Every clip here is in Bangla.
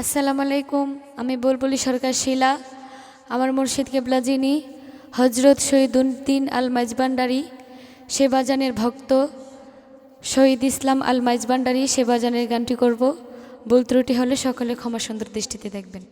আসসালামু আলাইকুম, আমি বলবলি সরকার শিলা, আমার মুর্শিদ কেবলা যিনি হজরত শহীদুদ্দিন আল মাইজবান্ডারি সেবাজানের ভক্ত, শহীদ ইসলাম আল মাইজবান্ডারি সেবাজানের গানটি করব। ভুল ত্রুটি হলে সকলে ক্ষমা সুন্দর দৃষ্টিতে দেখবেন।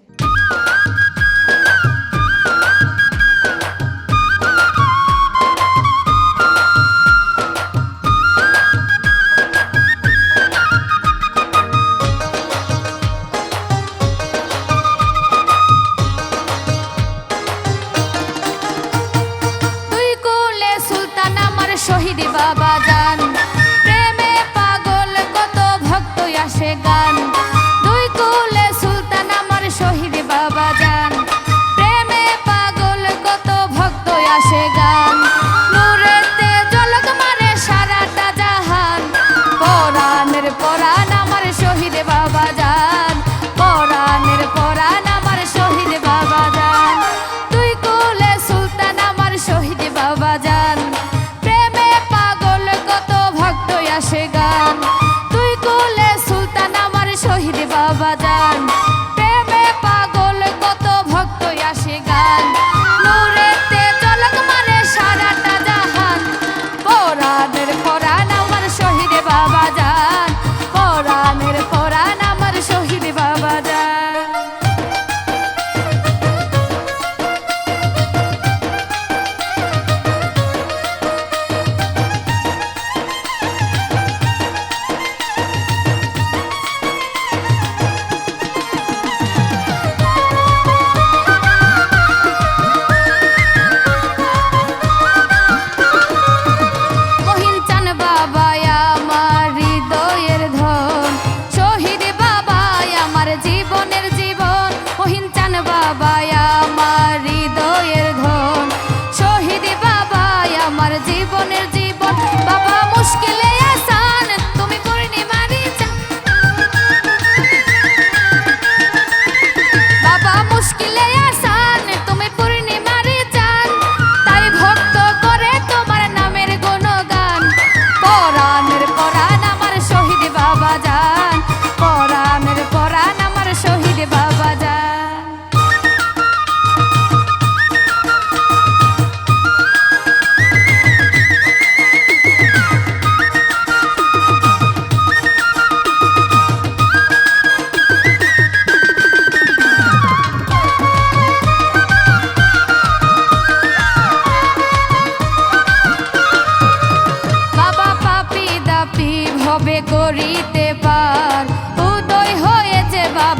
deep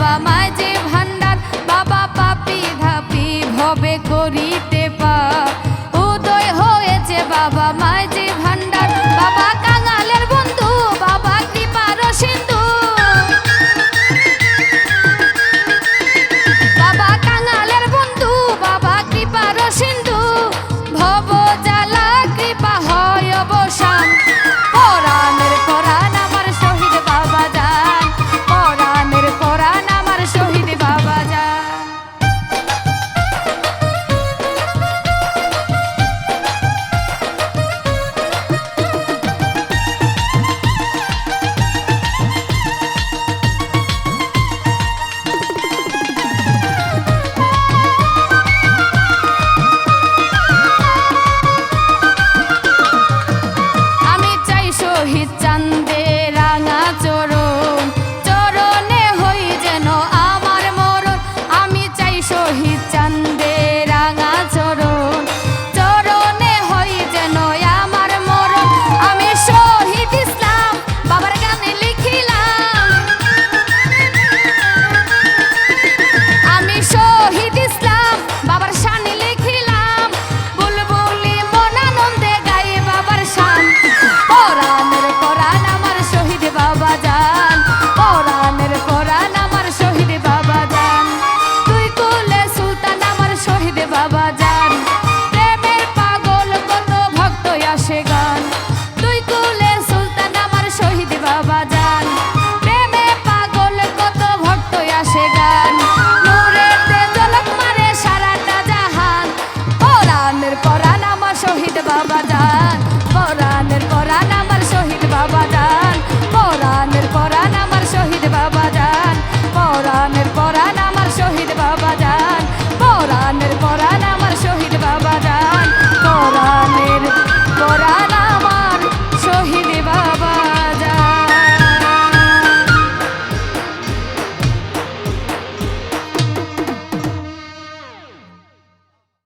বাবা যে ভান্ডার, বাবা পাপি ধাপি ভবে করিতে পা উদয় হয়েছে বাবা মাঝে ভান্ডার, বাবা